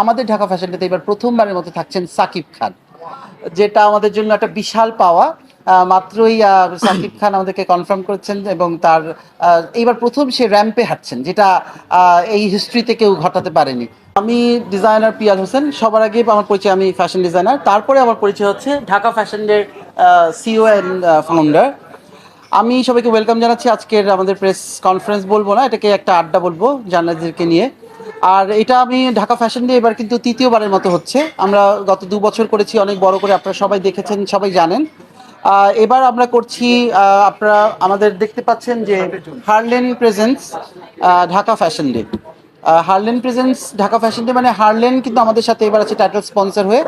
আমাদের ঢাকা ফ্যাশন ডেতে এবার প্রথমবারের মতো থাকছেন সাকিব খান, যেটা আমাদের জন্য একটা বিশাল পাওয়া। মাত্রই সাকিব খান আমাদেরকে কনফার্ম করেছেন এবং তার এইবার প্রথম সে র্যাম্পে হাঁটছেন, যেটা এই হিস্ট্রিতে কেউ ঘটাতে পারেনি। আমি ডিজাইনার পিয়াল হোসেন, সবার আগে আমার পরিচয়, আমি ফ্যাশন ডিজাইনার তারপরে আমার পরিচয় হচ্ছে ঢাকা ফ্যাশনের সিও অ্যান্ড ফাউন্ডার আমি সবাইকে ওয়েলকাম জানাচ্ছি। আজকের আমাদের প্রেস কনফারেন্স বলব না, এটাকে একটা আড্ডা বলব জার্নালিস্টদেরকে নিয়ে। আর এটা আমি ঢাকা ফ্যাশন ডে এবার কিন্তু তৃতীয়বারের মতো হচ্ছে। আমরা গত দু বছর করেছি, অনেক বড় করে আপনারা সবাই দেখেছেন, সবাই জানেন। এবার আমরা করছি আপনারা আমাদের দেখতে পাচ্ছেন যে Herlan presents Dhaka fashion day. Herlan presents Dhaka fashion day মানে হার্লেন কিন্তু আমাদের সাথে এবার আছে টাইটেল স্পন্সর হয়ে,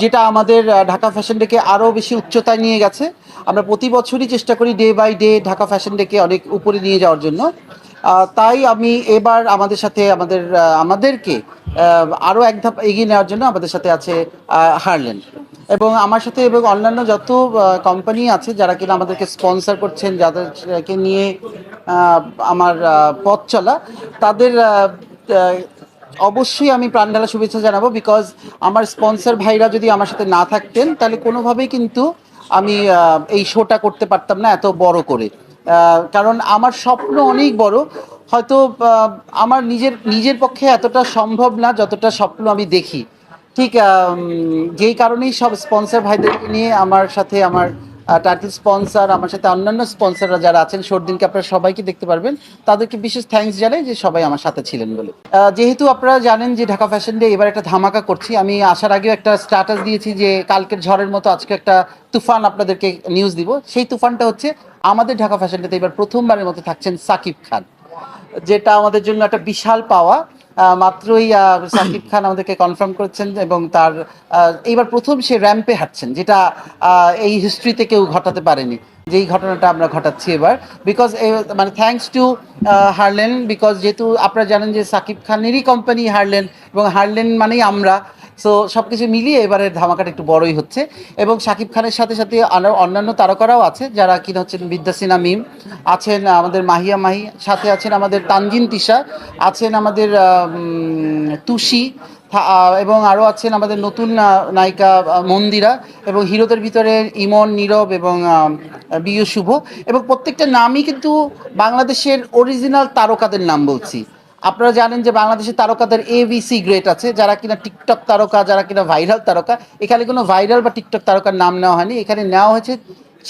যেটা আমাদের ঢাকা ফ্যাশন ডেকে আরও বেশি উচ্চতায় নিয়ে গেছে। আমরা প্রতি বছরই চেষ্টা করি day by day Dhaka fashion ডেকে অনেক উপরে নিয়ে যাওয়ার জন্য। তাই আমি এবার আমাদের সাথে আমাদের আমাদেরকে আরও এক ধাপ এগিয়ে নেওয়ার জন্য আমাদের সাথে আছে হারলেন। এবং আমার সাথে এবং অন্যান্য যত কোম্পানি আছে যারা কিনা আমাদেরকে স্পন্সর করছেন, যাদেরকে নিয়ে আমার পথ চলা, তাদের অবশ্যই আমি প্রাণ ঢালা শুভেচ্ছা জানাব বিকজ আমার স্পন্সর ভাইরা যদি আমার সাথে না থাকতেন, তাহলে কোনোভাবেই কিন্তু আমি এই শোটা করতে পারতাম না এত বড় করে। কারণ আমার স্বপ্ন অনেক বড়। হয়তো আমার নিজের নিজের পক্ষে এতটা সম্ভব না যতটা স্বপ্ন আমি দেখি। ঠিক যেই কারণেই সব স্পন্সর ভাইদেরকে নিয়ে আমার সাথে আমার টাইটেল স্পন্সর আমার সাথে অন্যান্য স্পন্সররা যারা আছেন দিনকে আপনারা সবাইকে দেখতে পারবেন। তাদেরকে বিশেষ থ্যাঙ্কস জানাই যে সবাই আমার সাথে ছিলেন বলে। যেহেতু আপনারা জানেন যে ঢাকা ফ্যাশন ডে এবার একটা ধামাকা করছি, আমি আসার আগেও একটা স্ট্যাটাস দিয়েছি যে কালকের ঝড়ের মতো আজকে একটা তুফান আপনাদেরকে নিউজ দিব। সেই তুফানটা হচ্ছে আমাদের ঢাকা ফ্যাশন ডেতে এবার প্রথমবারের মতো থাকছেন সাকিব খান, যেটা আমাদের জন্য একটা বিশাল পাওয়া। মাত্রই সাকিব খান আমাদেরকে কনফার্ম করেছেন এবং তার এইবার প্রথম সে র্যাম্পে হাঁটছেন, যেটা এই হিস্ট্রিতে কেউ ঘটাতে পারেনি। যেই ঘটনাটা আমরা ঘটাচ্ছি এবার বিকজ মানে থ্যাঙ্কস টু হারলেন বিকজ যেহেতু আপনারা জানেন যে সাকিব খানেরই কোম্পানি হারলেন, এবং হারলেন মানেই আমরা সো সব কিছু মিলিয়ে এবারের ধামাকাটা একটু বড়ই হচ্ছে। এবং শাকিব খানের সাথে সাথে অন্যান্য তারকারাও আছে, যারা কিনা হচ্ছেন বিদ্যাসিনা মিম, আছেন আমাদের মাহিয়া মাহি, সাথে আছেন আমাদের তানজিন তিশা, আছেন আমাদের তুষি এবং আরও আছেন আমাদের নতুন নায়িকা মন্দিরা এবং হিরোদের ভিতরে ইমন, নীরব এবং বিয়ু শুভ। এবং প্রত্যেকটা নামই কিন্তু বাংলাদেশের অরিজিনাল তারকাদের নাম বলছি। আপনারা জানেন যে বাংলাদেশের তারকাদের এ সি গ্রেট আছে, যারা কিনা টিকটক তারকা, যারা কিনা ভাইরাল তারকা। এখানে কোনো ভাইরাল বা টিকটক তারকার নাম নেওয়া হয়নি। এখানে নেওয়া হয়েছে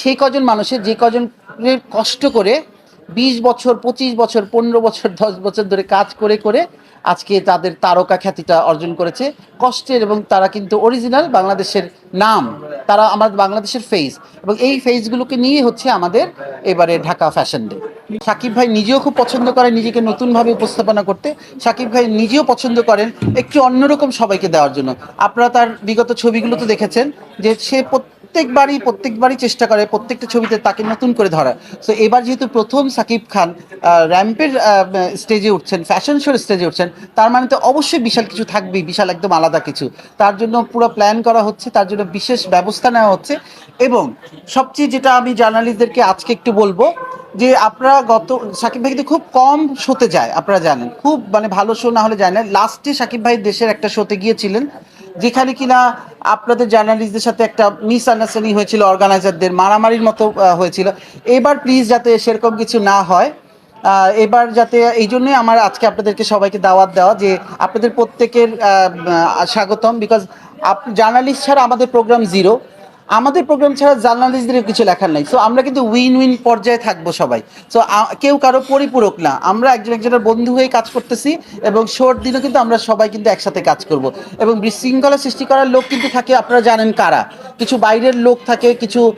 সেই কজন মানুষের, যে কজনের কষ্ট করে বিশ বছর, পঁচিশ বছর, পনেরো বছর, দশ বছর ধরে কাজ করে করে আজকে তাদের তারকা খ্যাতিটা অর্জন করেছে। কষ্টের এবং তারা কিন্তু অরিজিনাল বাংলাদেশের নাম, তারা আমার বাংলাদেশের ফেস এবং এই ফেসগুলোকে নিয়ে হচ্ছে আমাদের এবারে ঢাকা ফ্যাশন ডে সাকিব ভাই নিজেও খুব পছন্দ করেন, নিজেকে নতুনভাবে উপস্থাপনা করতে। সাকিব ভাই নিজেও পছন্দ করেন একটু অন্যরকম সবাইকে দেওয়ার জন্য। আপনারা তার বিগত ছবিগুলো তো দেখেছেন, যে সে প্রত্যেকবারই প্রত্যেকবারই চেষ্টা করে প্রত্যেকটা ছবিতে তাকে নতুন করে ধরা তো এবার যেহেতু প্রথম সাকিব খান র্যাম্পের স্টেজে উঠছেন ফ্যাশন শোর স্টেজে উঠছেন, তার মানে তো অবশ্যই বিশাল কিছু থাকবেই, বিশাল একদম আলাদা কিছু। তার জন্য পুরো প্ল্যান করা হচ্ছে, তার জন্য বিশেষ ব্যবস্থা নেওয়া হচ্ছে। এবং সবচেয়ে যেটা আমি জার্নালিস্টদেরকে আজকে একটু বলব যে আপনারা গত, সাকিব ভাই কিন্তু খুব কম শোতে যায়, আপনারা জানেন। খুব মানে ভালো শো না হলে যায় না। লাস্টে সাকিব ভাই দেশের একটা শোতে গিয়েছিলেন, যেখানে কিনা আপনাদের জার্নালিস্টদের সাথে একটা মিস আন্ডারস্ট্যান্ডিং হয়েছিল, অর্গানাইজারদের মারামারির মতো হয়েছিল। এবার প্লিজ যাতে সেরকম কিছু না হয় এবার যাতে এই জন্যই আমার আজকে আপনাদেরকে সবাইকে দাওয়াত দেওয়া যে আপনাদের প্রত্যেকের স্বাগতম। বিকজ আপ, জার্নালিস্ট ছাড়া আমাদের প্রোগ্রাম জিরো আমাদের প্রোগ্রাম ছাড়া জার্নালিস্টদের কিছু লেখার নাই। সো আমরা কিন্তু উইন উইন পর্যায়ে থাকব সবাই। সো কেউ কারও পরিপূরক না। আমরা একজন একজনের বন্ধু হয়ে কাজ করতেছি এবং শোর দিনও কিন্তু আমরা সবাই কিন্তু একসাথে কাজ করব। এবং বিশৃঙ্খলা সৃষ্টি করার লোক কিন্তু থাকে, আপনারা জানেন কারা? কিছু বাইরের লোক থাকে, কিছু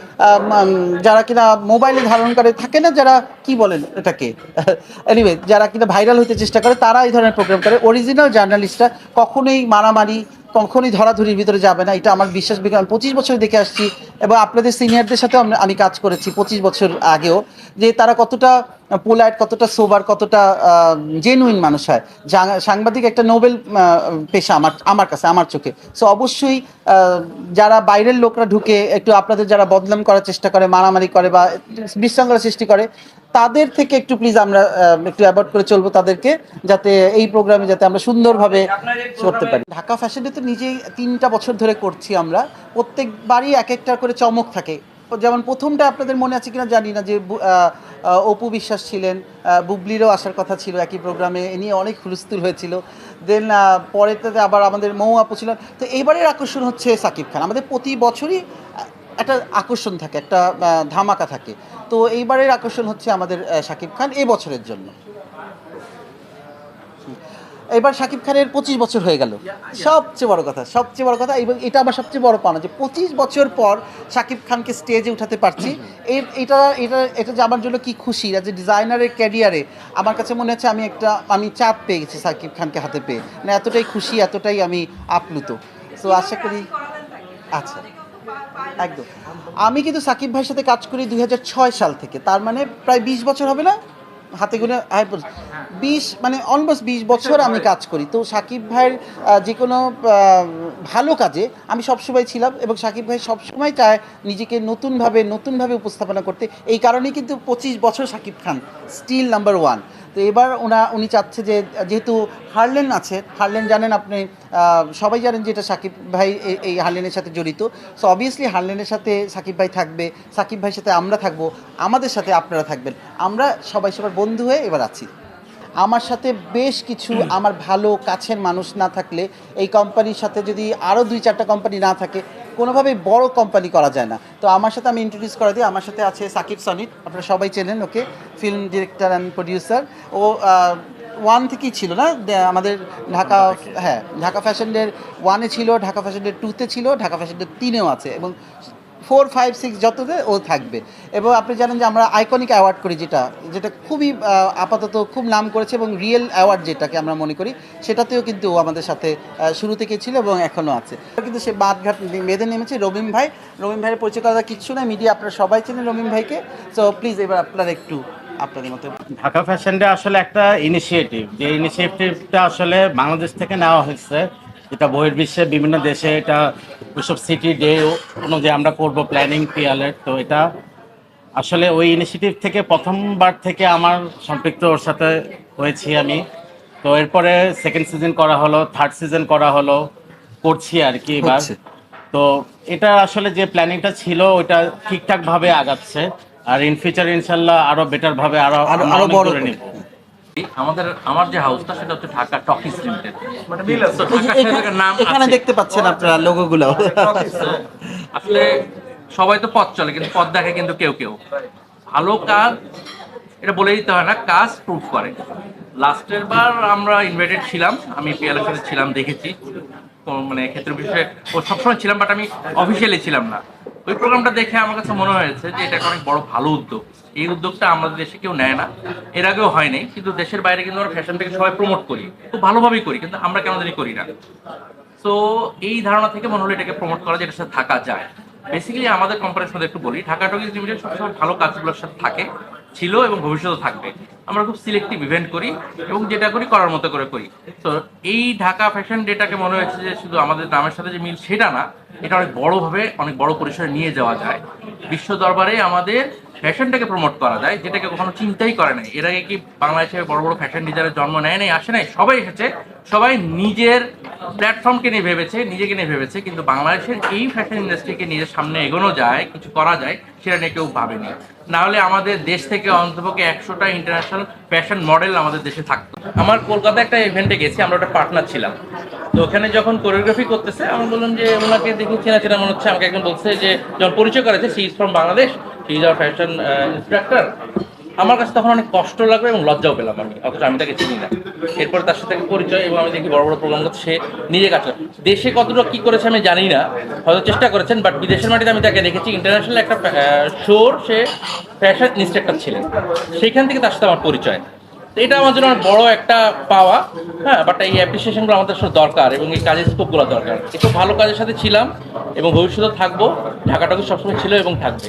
যারা কিনা মোবাইলে ধারণ করে, থাকে না যারা, কি বলেন এটাকে? এনিওয়ে যারা কিনা ভাইরাল হতে চেষ্টা করে, তারা এই ধরনের প্রোগ্রাম করে। অরিজিনাল জার্নালিস্টরা কখনোই মারামারি কখনই ধরাধরির ভিতরে যাবে না। এটা আমার বিশ্বাস বিজ্ঞান পঁচিশ বছর দেখে আসছি এবং আপনাদের সিনিয়রদের সাথে আমি কাজ করেছি পঁচিশ বছর আগেও যে তারা কতটা পোলাইট কতটা সোবার, কতটা জেনুইন মানুষ হয়। সাংবাদিক একটা নোবেল পেশা আমার আমার কাছে, আমার চোখে। সো অবশ্যই যারা বাইরের লোকরা ঢুকে একটু আপনাদের যারা বদনাম করার চেষ্টা করে, মারামারি করে বা বিশৃঙ্খলা সৃষ্টি করে, তাদের থেকে একটু প্লিজ আমরা একটু অ্যাভয়েড করে চলবো তাদেরকে, যাতে এই প্রোগ্রামে যাতে আমরা সুন্দরভাবে করতে পারি। ঢাকা ফ্যাশনে তো নিজেই তিনটা বছর ধরে করছি আমরা। প্রত্যেকবারই এক একটা করে চমক থাকে। যেমন প্রথমটা আপনাদের মনে আছে কিনা জানি না যে অপু বিশ্বাস ছিলেন বুবলিরও আসার কথা ছিল একই প্রোগ্রামে, এ নিয়ে অনেক হুলস্থুল হয়েছিল। দেন পরেতে আবার আমাদের মৌ আপু ছিলেন। তো এইবারের আকর্ষণ হচ্ছে সাকিব খান। আমাদের প্রতি বছরই একটা আকর্ষণ থাকে, একটা ধামাকা থাকে। তো এইবারের আকর্ষণ হচ্ছে আমাদের সাকিব খান এই বছরের জন্য। এবার শাকিব খানের পঁচিশ বছর হয়ে গেল। সবচেয়ে বড় কথা, সবচেয়ে বড় কথা, এবং এটা আমার সবচেয়ে বড় পাওনা যে পঁচিশ বছর পর শাকিব খানকে স্টেজে উঠাতে পারছি। এটা এটা এটা যে আমার জন্য কি খুশি যে ডিজাইনারের ক্যারিয়ারে আমার কাছে মনে হচ্ছে আমি একটা, আমি চাপ পেয়ে গেছি শাকিব খানকে হাতে পেয়ে। মানে এতটাই খুশি, এতটাই আমি আপ্লুত। তো আশা করি আচ্ছা একদম। আমি কিন্তু সাকিব ভাইয়ের সাথে কাজ করি দুই হাজার ছয় সাল থেকে। তার মানে প্রায় বিশ বছর হবে না? হাতে গুনে বিশ মানে অলমোস্ট বিশ বছর আমি কাজ করি। তো সাকিব ভাইয়ের যে কোনো ভালো কাজে আমি সবসময় ছিলাম এবং সাকিব ভাই সবসময় চায় নিজেকে নতুনভাবে নতুনভাবে উপস্থাপনা করতে। এই কারণেই কিন্তু পঁচিশ বছর Shakib Khan still number one তো এবার ওনা উনি চাচ্ছে যে যেহেতু হারলেন আছে হারলেন জানেন আপনি সবাই জানেন যে এটা সাকিব ভাই এই- এই হারলেনের সাথে জড়িত। সো অবভিয়াসলি হারলেনের সাথে সাকিব ভাই থাকবে সাকিব ভাইয়ের সাথে আমরা থাকব আমাদের সাথে আপনারা থাকবেন। আমরা সবাই সবার বন্ধু হয়ে এবার আছি। আমার সাথে বেশ কিছু আমার ভালো কাছের মানুষ না থাকলে এই কোম্পানির সাথে যদি আরও দুই চারটা কোম্পানি না থাকে কোনোভাবেই বড় কোম্পানি করা যায় না। তো আমার সাথে আমি ইন্ট্রোডিউস করে দিই। আমার সাথে আছে সাকিব সনিট আপনারা সবাই চেনেন ওকে ফিল্ম ডিরেক্টর অ্যান্ড প্রডিউসার ও ওয়ান থেকেই ছিল না? আমাদের ঢাকা হ্যাঁ ঢাকা ফ্যাশন ডের ওয়ানে ছিল ঢাকা ফ্যাশন ডে টুতে ছিল ঢাকা ফ্যাশন ডে তিনেও আছে। এবং ফোর, ফাইভ, সিক্স যততে ও থাকবে। এবং আপনি জানেন যে আমরা আইকনিক অ্যাওয়ার্ড করি যেটা যেটা খুবই আপাতত খুব নাম করেছে এবং রিয়েল অ্যাওয়ার্ড যেটাকে আমরা মনে করি, সেটাতেও কিন্তু ও আমাদের সাথে শুরু থেকে ছিল এবং এখনও আছে। কিন্তু সে বাদঘাট বেঁধে নেমেছে রবিম ভাই। রবিম ভাইয়ের পরিচয় করা কিচ্ছু না মিডিয়া আপনারা সবাই চেনেন রবিম ভাইকে। সো প্লিজ এবার আপনারা একটু আপনাদের মতো ঢাকা ফ্যাশন ডে আসলে একটা ইনিশিয়েটিভ যে ইনিশিয়েটিভটা আসলে বাংলাদেশ থেকে নেওয়া হয়েছে। যেটা বহির্বিশ্বে বিভিন্ন দেশে এটা ওইসব সিটি ডে অনুযায়ী আমরা করব প্ল্যানিং পিয়ালের তো এটা আসলে ওই ইনিশিয়েটিভ থেকে প্রথমবার থেকে আমার সম্পৃক্ত ওর সাথে হয়েছি আমি। তো এরপরে সেকেন্ড সিজন করা হলো থার্ড সিজন করা হলো করছি আর কি এবার। তো এটা আসলে যে প্ল্যানিংটা ছিল ওটা ঠিকঠাক ভাবে আগাচ্ছে। আর ইন ফিউচার ইনশাল্লাহ আরও বেটার ভাবে আরও আরও বড় করে। নিব। আমাদের আমার যে হাউসটা সেটা হচ্ছে ঢাকা লিমিটেড মানে নাম এখানে দেখতে পাচ্ছেন আপনারা লোগোগুলো আসলে সবাই তো পথ চলে কিন্তু পথ দেখে কিন্তু কেউ কেউ। ভালো কাজ এটা বলে দিতে হয় না কাজ প্রুফ করে। লাস্টের বার আমরা ইনভাইটেড ছিলাম আমি পিয়ালের সাথে ছিলাম দেখেছি। মানে ক্ষেত্র বিশেষে ও সবসময় ছিলাম বাট আমি অফিসিয়ালি ছিলাম না। ওই প্রোগ্রামটা দেখে আমার কাছে মনে হয়েছে যে এটা একটা অনেক বড় ভালো উদ্যোগ। এই উদ্যোগটা আমাদের দেশে কেউ নেয় না। এর আগেও হয়নি, কিন্তু দেশের বাইরে কিন্তু আমরা ফ্যাশনটাকে সবাই প্রমোট করি, খুব ভালোভাবেই করি, কিন্তু আমরা কেন জানি করি না। তো এই ধারণা থেকে মনে হলো এটাকে প্রমোট করা যেটার সাথে থাকা যায়। বেসিক্যালি আমাদের কোম্পানির সাথে একটু বলি, ঢাকা টকিজ লিমিটেড সবসময় ভালো কাজগুলোর সাথে থাকে, ছিল এবং ভবিষ্যতে থাকবে। আমরা খুব সিলেক্টিভ ইভেন্ট করি এবং যেটা করি, করার মতো করে করি। তো এই ঢাকা ফ্যাশন ডেটাকে মনে হয়েছে যে শুধু আমাদের নামের সাথে যে মিল সেটা না, এটা অনেক বড়ভাবে, অনেক বড় পরিসরে নিয়ে যাওয়া যায়। বিশ্ব দরবারে আমাদের ফ্যাশনটাকে প্রমোট করা যায়, যেটাকে কখনো চিন্তাই করে নাই। এর আগে কি বাংলাদেশে বড় বড় ফ্যাশন ডিজাইনের জন্ম নেয় নাই, আসে নাই? সবাই এসেছে, সবাই নিজের প্ল্যাটফর্মকে নিয়ে ভেবেছে, নিজেকে নিয়ে ভেবেছে, কিন্তু বাংলাদেশের এই ফ্যাশন ইন্ডাস্ট্রিকে নিজের সামনে এগোনো যায়, কিছু করা যায়, সেটা নিয়ে কেউ ভাবেনি। না হলে আমাদের দেশ থেকে অন্তপক্ষে একশোটা ইন্টারন্যাশনাল ফ্যাশন মডেল আমাদের দেশে থাকতো। আমার কলকাতা একটা ইভেন্টে গেছি, আমরা একটা পার্টনার ছিলাম। তো ওখানে যখন কোরিওগ্রাফি করতেছে আমি বললাম যে, ওনাকে দেখে চেনা চেনা মনে হচ্ছে। আমাকে একজন বলছে যে, যখন পরিচয় করেছে she is from Bangladesh she is our fashion instructor আমার কাছে তখন অনেক কষ্ট লাগবে এবং লজ্জাও পেলাম আমি, অথচ আমি তাকে চিনি না। এরপর তার সাথে পরিচয় এবং আমি দেখি বড় বড় প্রোগ্রাম করছে সে নিজে কাজ করে। দেশে কতটা কি করেছে আমি জানি না, হয়তো চেষ্টা করেছেন বাট বিদেশের মাটিতে আমি তাকে দেখেছি ইন্টারন্যাশনাল একটা শোর সে ফ্যাশন ইন্সট্রাক্টর ছিলেন। সেইখান থেকে তার সাথে আমার পরিচয়। এটা আমার জন্য বড় একটা পাওয়া হ্যাঁ বাট এই অ্যাপ্রিসিয়েশনগুলো আমাদের সাথে দরকার এবং এই কাজের স্কোপগুলো দরকার। একটু ভালো কাজের সাথে ছিলাম এবং ভবিষ্যতে থাকব ঢাকাটাকে সবসময় ছিল এবং থাকবে।